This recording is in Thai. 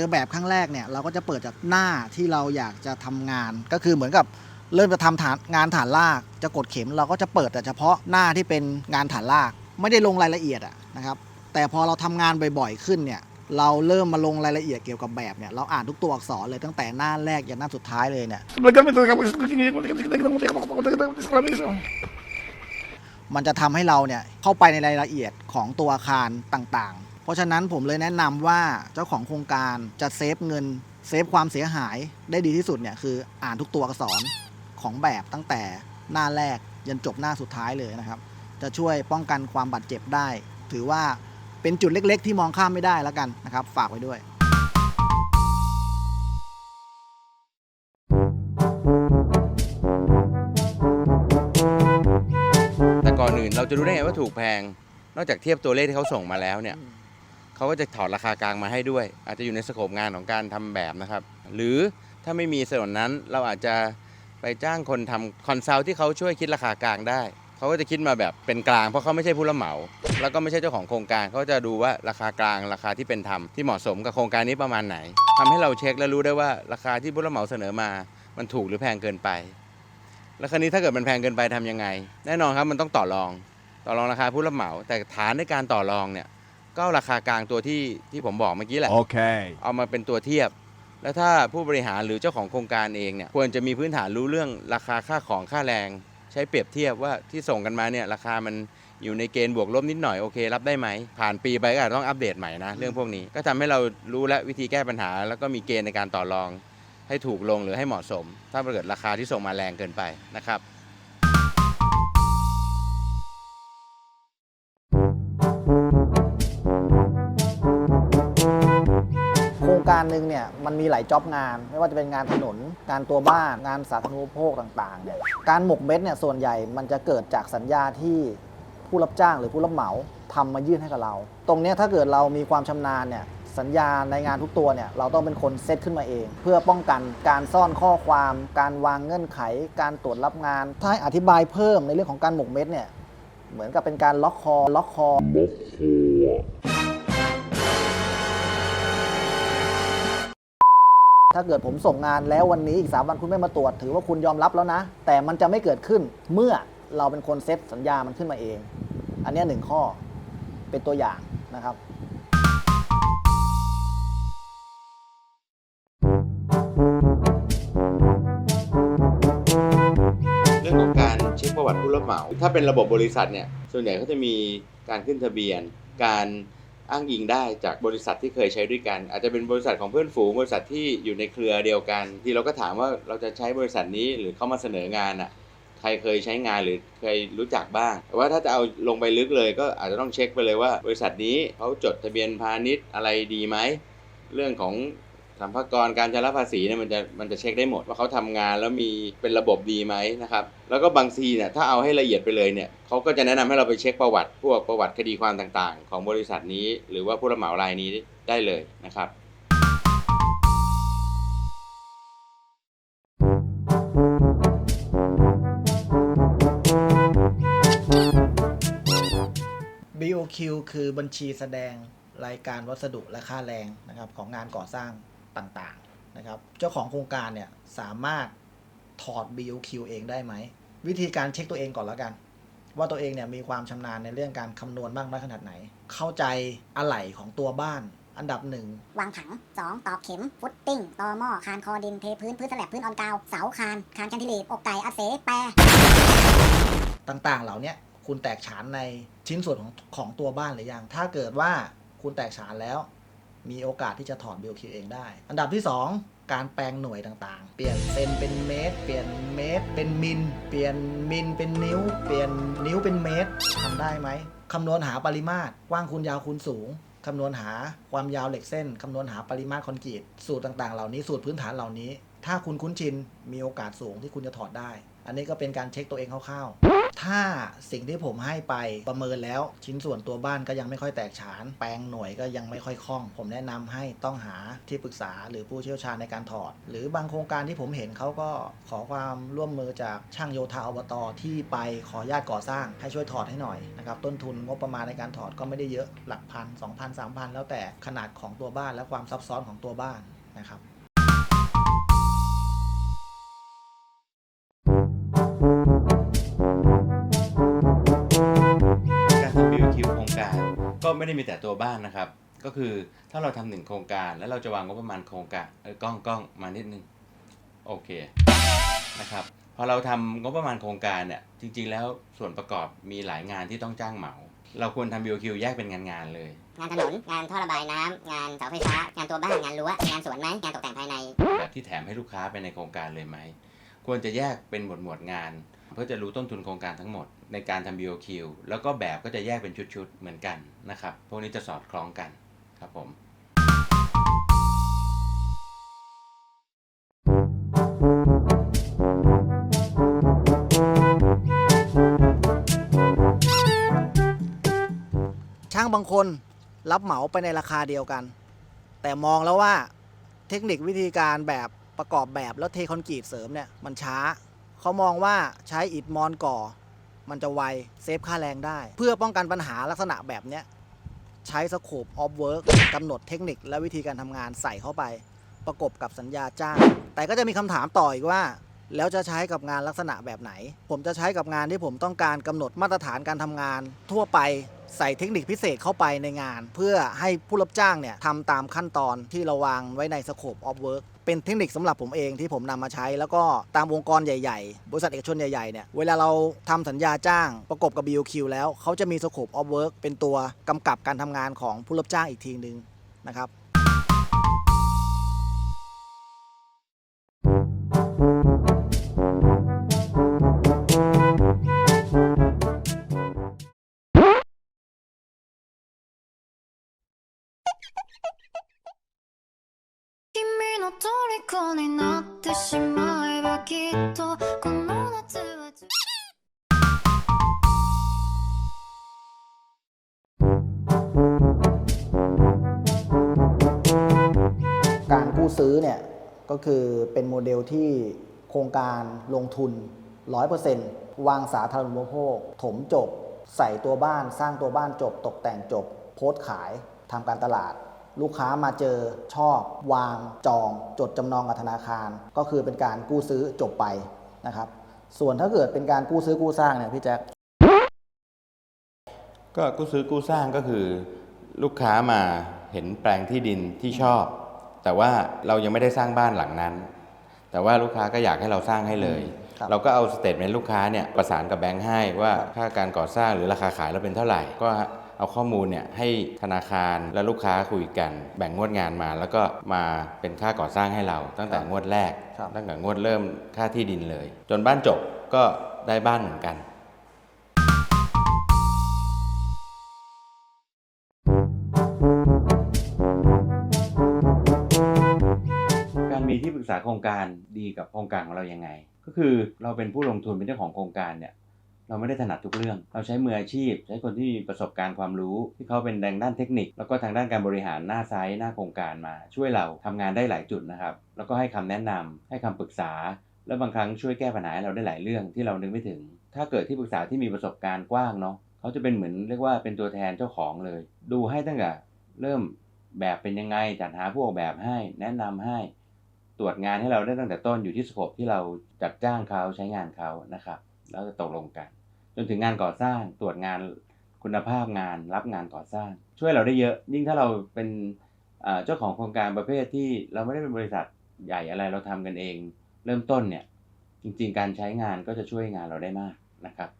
อแบบครั้งแรกเนี่ยเราก็จะเปิดจากหน้าที่เราอยากจะทำงาน ก็คือเหมือนกับเริ่มจะทำฐานงานฐานลาก จะกดเข็มเราก็จะเปิดแต่เฉพาะหน้าที่เป็นงานฐานลาก ไม่ได้ลงรายละเอียดอะนะครับแต่พอเราทำงานบ่อยๆขึ้นเนี่ยเราเริ่มมาลงรายละเอียดเกี่ยวกับแบบเนี่ยเราอ่านทุกตัวอักษรเลยตั้งแต่หน้าแรกยันหน้าสุดท้ายเลยเนี่ยมันจะทำให้เราเนี่ยเข้าไปในรายละเอียดของตัวอาคารต่างๆ ราะฉะนั้นผมเลยแนะนำว่าเจ้าของโครงการจะเซฟเงินเซฟความเสียหายได้ดีที่สุดเนี่ยคืออ่านทุกตัวอักษรของแบบตั้งแต่หน้าแรกยันจบหน้าสุดท้ายเลยนะครับ จะช่วยป้องกันความบาดเจ็บได้ ถือว่าเป็นจุดเล็ก ๆ ที่มองข้ามไม่ได้แล้วกันนะครับ ฝากไว้ด้วยแต่ก่อนอื่นเราจะรู้ได้ไงว่าถูกแพง นอกจากเทียบตัวเลขที่เขาส่งมาแล้วเนี่ย เขาก็จะถอดราคากลางมาให้ด้วย อาจจะอยู่ในสโคปงานของการทำแบบนะครับ หรือถ้าไม่มีส่วนนั้นเราอาจจะไปจ้างคนทำคอนซัลท์ที่เขาช่วยคิดราคากลางได้ เขาก็จะคิดมาแบบเป็นกลาง เพราะเขาไม่ใช่ผู้รับเหมา แล้วก็ไม่ใช่เจ้าของโครงการ เขาจะดูว่าราคากลางราคาที่เป็นธรรมที่เหมาะสมกับโครงการนี้ประมาณไหนทำให้เราเช็คและรู้ได้ว่าราคาที่ผู้รับเหมาเสนอมา มันถูกหรือแพงเกินไป แล้วคราวนี้ถ้าเกิดมันแพงเกินไปทำยังไง แน่นอนครับมันต้องต่อรอง ต่อรองราคาผู้รับเหมา แต่ฐานในการต่อรองเนี่ย ก็เอาราคากลางตัวที่ที่ผมบอกเมื่อกี้แหละ Okay. เอามาเป็นตัวเทียบ แล้วถ้าผู้บริหารหรือเจ้าของโครงการเองเนี่ยควรจะมีพื้นฐานรู้เรื่องราคาค่าของค่าแรง ใช้เปรียบเทียบว่าที่ส่งกันมาเนี่ยราคามันอยู่ในเกณฑ์บวกลบนิดหน่อยโอเครับได้ไหม ผ่านปีไปก็อาจจะต้องอัปเดตใหม่นะเรื่องพวกนี้ก็ทำให้เรารู้และวิธีแก้ปัญหา แล้วก็มีเกณฑ์ในการต่อรอง ให้ถูกลงหรือให้เหมาะสม ถ้าเกิดราคาที่ส่งมาแรงเกินไปนะครับ การหนึ่งเนี่ยมันมีหลายจ็อบงาน ไม่ว่าจะเป็นงานถนน งานตัวบ้าน งานสาธารณูปโภคต่างๆเนี่ยการหมกเม็ดเนี่ยส่วนใหญ่มันจะเกิดจากสัญญาที่ผู้รับจ้างหรือผู้รับเหมาทำมายื่นให้กับเรา ตรงนี้ถ้าเกิดเรามีความชำนาญเนี่ยสัญญาในงานทุกตัวเนี่ยเราต้องเป็นคนเซตขึ้นมาเอง เพื่อป้องกันการซ่อนข้อความ การวางเงื่อนไข การตรวจรับงาน ถ้าให้อธิบายเพิ่มในเรื่องของการหมกเม็ดเนี่ยเหมือนกับเป็นการล็อกคอล็อกคอ ถ้าเกิดผมส่งงานแล้ววันนี้อีก 3 วันคุณไม่มาตรวจ ถือว่าคุณยอมรับแล้วนะ แต่มันจะไม่เกิดขึ้นเมื่อเราเป็นคนเซตสัญญามันขึ้นมาเอง อันนี้หนึ่งข้อเป็นตัวอย่างนะครับเรื่องของการเช็คประวัติผู้รับเหมา ถ้าเป็นระบบบริษัทเนี่ย ส่วนใหญ่เขาจะมีการขึ้นทะเบียน การ อ้างอิงได้จากบริษัทที่เคยใช้ด้วยกัน อาจจะเป็นบริษัทของเพื่อนฝูงบริษัทที่อยู่ในเครือเดียวกัน ที่เราก็ถามว่าเราจะใช้บริษัทนี้หรือเข้ามาเสนองานอะใครเคยใช้งานหรือเคยรู้จักบ้าง แต่ว่าถ้าจะเอาลงไปลึกเลยก็อาจจะต้องเช็คไปเลยว่า บริษัทนี้เขาจดทะเบียนพาณิชย์อะไรดีไหม เรื่องของ สัมภากรการชำระภาษีเนี่ยมันจะมันจะเช็คได้หมดว่าเขาทำงานแล้วมีเป็นระบบดีไหมนะครับแล้วก็บางทีเนี่ยถ้าเอาให้ละเอียดไปเลยเนี่ยเขาก็จะแนะนำให้เราไปเช็คประวัติพวกประวัติคดีความต่างๆ ของบริษัทนี้ หรือว่าผู้รับเหมารายนี้ได้เลยนะครับ BOQ คือบัญชีแสดงรายการวัสดุและค่าแรงนะครับของงานก่อสร้าง ต่างๆนะครับเจ้าของโครงการเนี่ยสามารถถอด BOQ เองได้ไหม วิธีการเช็คตัวเองก่อนแล้วกัน ว่าตัวเองเนี่ยมีความชำนาญในเรื่องการคำนวณมากน้อยขนาดไหน เข้าใจอะไหล่ของตัวบ้านอันดับหนึ่งวางถัง 2 ตอกเข็ม ฟุตติ้งตอหม้อคานคอดินเทพื้น พื้นสแลบพื้นออนกาว เสาคาน คานแคนติลีฟอกไก่อัดเสแปรต่างๆ เหล่าเนี้ยคุณแตกฉานในชิ้นส่วนของของตัวบ้านหรือยัง ถ้าเกิดว่าคุณแตกฉานแล้ว มีโอกาสที่จะถอด BOQ เองได้ อันดับที่ 2 การแปลงหน่วยต่างๆ เปลี่ยนเซนเป็นเมตร เปลี่ยนเมตร เป็นมิล เปลี่ยนมิลเป็นนิ้ว เปลี่ยนนิ้วเป็นเมตรทำได้ไหมคำนวณหาปริมาตรกว้างคูณยาวคูณสูงคำนวณหาความยาวเหล็กเส้น คำนวณหาปริมาตรคอนกรีต สูตรต่างๆ เหล่านี้ สูตรพื้นฐานเหล่านี้ ถ้าคุณคุ้นชิน มีโอกาสสูงที่คุณจะถอดได้ อันนี้ก็เป็นการเช็คตัวเองคร่าวๆ ถ้าสิ่งที่ผมให้ไปประเมินแล้ว ชิ้นส่วนตัวบ้านก็ยังไม่ค่อยแตกฉาน แปลงหน่วยก็ยังไม่ค่อยคล่อง ผมแนะนำให้ต้องหาที่ปรึกษาหรือผู้เชี่ยวชาญในการถอด หรือบางโครงการที่ผมเห็นเขาก็ขอความร่วมมือจากช่างโยธาอบตที่ไปขออนุญาตก่อสร้างให้ช่วยถอดให้หน่อยนะครับต้นทุนงบประมาณในการถอดก็ไม่ได้เยอะหลักพันสองพันสามพันแล้วแต่ขนาดของตัวบ้านและความซับซ้อนของตัวบ้านนะครับ ก็ไม่ได้มีแต่ตัวบ้านนะครับ ก็คือถ้าเราทำหนึ่งโครงการ แล้วเราจะวางงบประมาณโครงการเออกล้องกล้องมานิดนึงโอเคนะครับพอเราทำงบประมาณโครงการเนี่ยจริง ๆ แล้วส่วนประกอบมีหลายงานที่ต้องจ้างเหมา เราควรทำ BOQ แยกเป็นงานๆเลย งานถนน งานท่อระบายน้ำงานเสาไฟฟ้างานตัวบ้าน งานรั้ว งานสวนไหมงานตกแต่งภายใน แบบที่แถมให้ลูกค้าไปในโครงการเลยไหม ควรจะแยกเป็นหมวดหมวดงานเพื่อจะรู้ต้นทุนโครงการทั้งหมดในการทำ BOQ แล้วก็แบบก็จะแยกเป็นชุดๆ เหมือนกันนะครับ พวกนี้จะสอดคล้องกันครับผมช่างบางคนรับเหมาไปในราคาเดียวกัน แต่มองแล้วว่าเทคนิควิธีการแบบประกอบแบบแล้วเทคอนกรีตเสริมเนี่ยมันช้า เขามองว่าใช้อิฐมอนก่อ มันจะไวเซฟค่าแรงได้ เพื่อป้องกันปัญหาลักษณะแบบเนี้ยใช้สโคปออฟเวิร์กกำหนดเทคนิคและวิธีการทำงานใส่เข้าไป ประกบกับสัญญาจ้าง แต่ก็จะมีคำถามต่ออีกว่า แล้วจะใช้กับงานลักษณะแบบไหน ผมจะใช้กับงานที่ผมต้องการกำหนดมาตรฐานการทำงานทั่วไป ใส่เทคนิคพิเศษเข้าไปในงาน เพื่อให้ผู้รับจ้างเนี่ยทำตามขั้นตอนที่เราวางไว้ในสโคปออฟเวิร์กเป็นเทคนิคสำหรับผมเองที่ผมนำมาใช้ แล้วก็ตามองค์กรใหญ่ๆ บริษัทเอกชนใหญ่ๆเนี่ยเวลาเราทำสัญญาจ้างประกบกับ BOQ แล้วเขาจะมีสโคปออฟเวิร์กเป็นตัวกำกับการทำงานของผู้รับจ้างอีกทีนึงนะครับ 虜になってしまえばきっとこの夏は充 การกู้ซื้อเนี่ยก็คือเป็นโมเดลที่โครงการลงทุน 100%วางสาธารณูปโภค ถมจบ ใส่ตัวบ้าน สร้างตัวบ้านจบ ตกแต่งจบ โพสต์ขายทำการตลาด ลูกค้ามาเจอชอบวางจอง จดจำนองกับธนาคาร ก็คือเป็นการกู้ซื้อจบไปนะครับส่วนถ้าเกิดเป็นการกู้ซื้อกู้สร้างเนี่ยพี่แจ๊คก็กู้ซื้อกู้สร้างก็คือ ลูกค้ามาเห็นแปลงที่ดินที่ชอบ แต่ว่าเรายังไม่ได้สร้างบ้านหลังนั้น แต่ว่าลูกค้าก็อยากให้เราสร้างให้เลยครับเราก็เอาสเตทเมนต์ลูกค้าเนี่ยประสานกับแบงค์ให้ว่าค่าการก่อสร้างหรือราคาขายเราเป็นเท่าไหร่ ก็ เอาข้อมูลเนี่ยให้ธนาคารและลูกค้าคุยกัน แบ่งงวดงานมา แล้วก็มาเป็นค่าก่อสร้างให้เรา ตั้งแต่งวดแรก ครับตั้งแต่งวดเริ่มค่าที่ดินเลย จนบ้านจบก็ได้บ้านเหมือนกัน การมีที่ปรึกษาโครงการดีกับโครงการของเรายังไง ก็คือเราเป็นผู้ลงทุนเป็นเจ้าของโครงการเนี่ย เราไม่ได้ถนัดทุกเรื่อง เราใช้มืออาชีพ ใช้คนที่มีประสบการณ์ความรู้ ที่เขาเป็นดังด้านเทคนิค แล้วก็ทางด้านการบริหารหน้าไซต์หน้าโครงการมา ช่วยเราทำงานได้หลายจุดนะครับ แล้วก็ให้คำแนะนำให้คำปรึกษา แล้วบางครั้งช่วยแก้ปัญหาเราได้หลายเรื่องที่เรานึกไม่ถึง ถ้าเกิดที่ปรึกษาที่มีประสบการณ์กว้างเนาะเขาจะเป็นเหมือนเรียกว่าเป็นตัวแทนเจ้าของเลย ดูให้ตั้งแต่เริ่มแบบเป็นยังไงจัดหาผู้ออกแบบให้ แนะนำให้ตรวจงานให้เราได้ตั้งแต่ต้นอยู่ที่สโคปที่เราจัดจ้างเขาใช้งานเขานะครับ แล้วจะตกลงกัน จนถึงงานก่อสร้างตรวจงานคุณภาพงานรับงานก่อสร้าง ช่วยเราได้เยอะ ยิ่งถ้าเราเป็นเจ้าของโครงการประเภทที่เราไม่ได้เป็นบริษัทใหญ่อะไรเราทำกันเอง เริ่มต้นเนี่ยจริง ๆ การใช้งานก็จะช่วยงานเราได้มากนะครับ